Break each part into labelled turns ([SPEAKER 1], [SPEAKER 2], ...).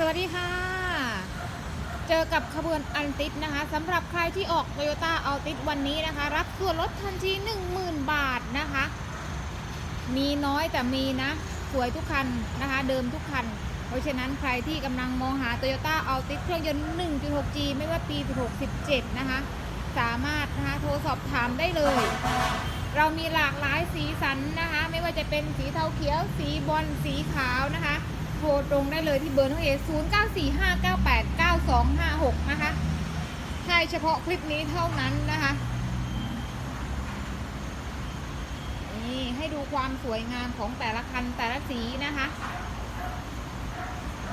[SPEAKER 1] สวัสดีค่ะ เจอกับขบวนอันติดนะคะสำหรับใครที่ออก Toyota a l t i s วันนี้นะคะ รับส่วนลดทันที 10,000 บาทนะคะ มีน้อยแต่มีนะ สวยทุกคันนะคะ เดิมทุกคัน เพราะฉะนั้นใครที่กำลังมองหา Toyota a l t i s เครื่องยนต์ 1.6G ไม่ว่าปี 67 นะคะ สามารถนะคะโทรสอบถามได้เลย เรามีหลากหลายสีสันนะคะ ไม่ว่าจะเป็นสีเทาเขียว สีบอลสีขาวนะคะ โทรตรงได้เลยที่เบอร์น้องเอ0 9 4 5 9 8 9 2 5 6นะคะ ใช่เฉพาะคลิปนี้เท่านั้นนะคะ นี่ให้ดูความสวยงามของแต่ละคันแต่ละสีนะคะ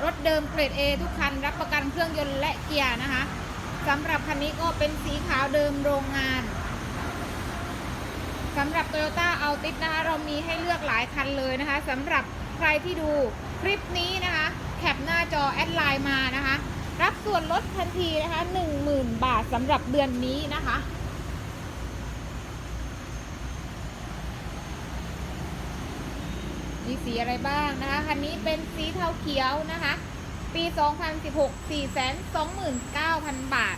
[SPEAKER 1] รถเดิมเกรด A ทุกคันรับประกันเครื่องยนต์และเกียร์นะคะสำหรับคันนี้ก็เป็นสีขาวเดิมโรงงานสำหรับ Toyota a l t i s นะคะ เรามีให้เลือกหลายคันเลยนะคะสำหรับใครที่ดู คลิปนี้นะคะ แคปหน้าจอแอดไลน์มานะคะ รับส่วนลดทันทีนะคะ 10,000 บาทสำหรับเดือนนี้นะคะมีสีอะไรบ้างนะคะ คันนี้เป็นสีเทาเขียวนะคะ ปี 2016 429,000 บาท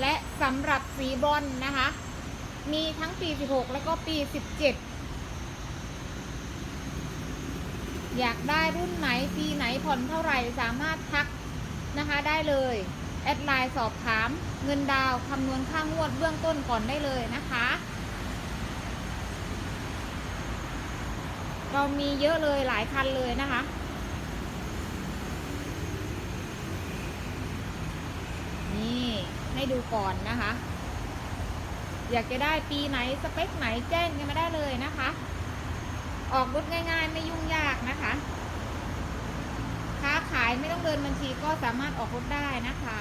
[SPEAKER 1] และสำหรับสีบรอนนะคะ มีทั้งปี 16 แล้วก็ปี 17 อยากได้รุ่นไหนปีไหนผ่อนเท่าไหร่สามารถทักนะคะได้เลย แอดไลน์สอบถามเงินดาวคำนวณค่างวดเบื้องต้นก่อนได้เลยนะคะ เรามีเยอะเลยหลายคันเลยนะคะนี่ให้ดูก่อนนะคะ อยากจะได้ปีไหนสเปคไหนแจ้งกันมาได้เลยนะคะ ออกรถง่ายๆ ไม่ยุ่งยากายไม่ต้องเดินบัญชีก็สามารถออกรถได้นะคะ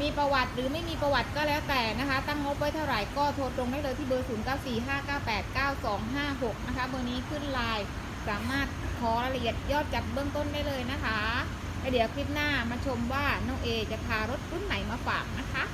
[SPEAKER 1] มีประวัติหรือไม่มีประวัติก็แล้วแต่นะคะ ตั้งงบไว้เท่าไหร่ก็โทรตรงได้เลยที่เบอร์ 0945989256 นะคะ เบอร์นี้ขึ้นไลน์สามารถขอรายละเอียดยอดจัดเบื้องต้นได้เลยนะคะแล้วเดี๋ยวคลิปหน้ามาชมว่าน้องเอจะพารถรุ่นไหนมาฝากนะคะ